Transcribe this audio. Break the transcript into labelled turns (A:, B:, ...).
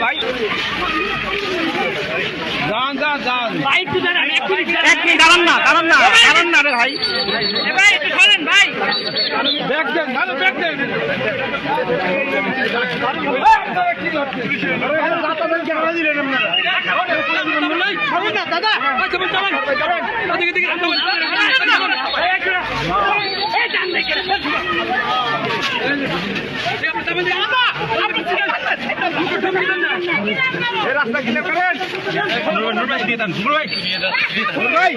A: ভাই।
B: যান
A: ভাই একটু দাঁড়ান এক মিনিট দাঁড়ান। না দাঁড়ান না দাঁড়ান না রে ভাই। এ ভাই একটু ভাই।
B: দাদা
A: এই রাস্তা কিনে করেন
B: ভাই।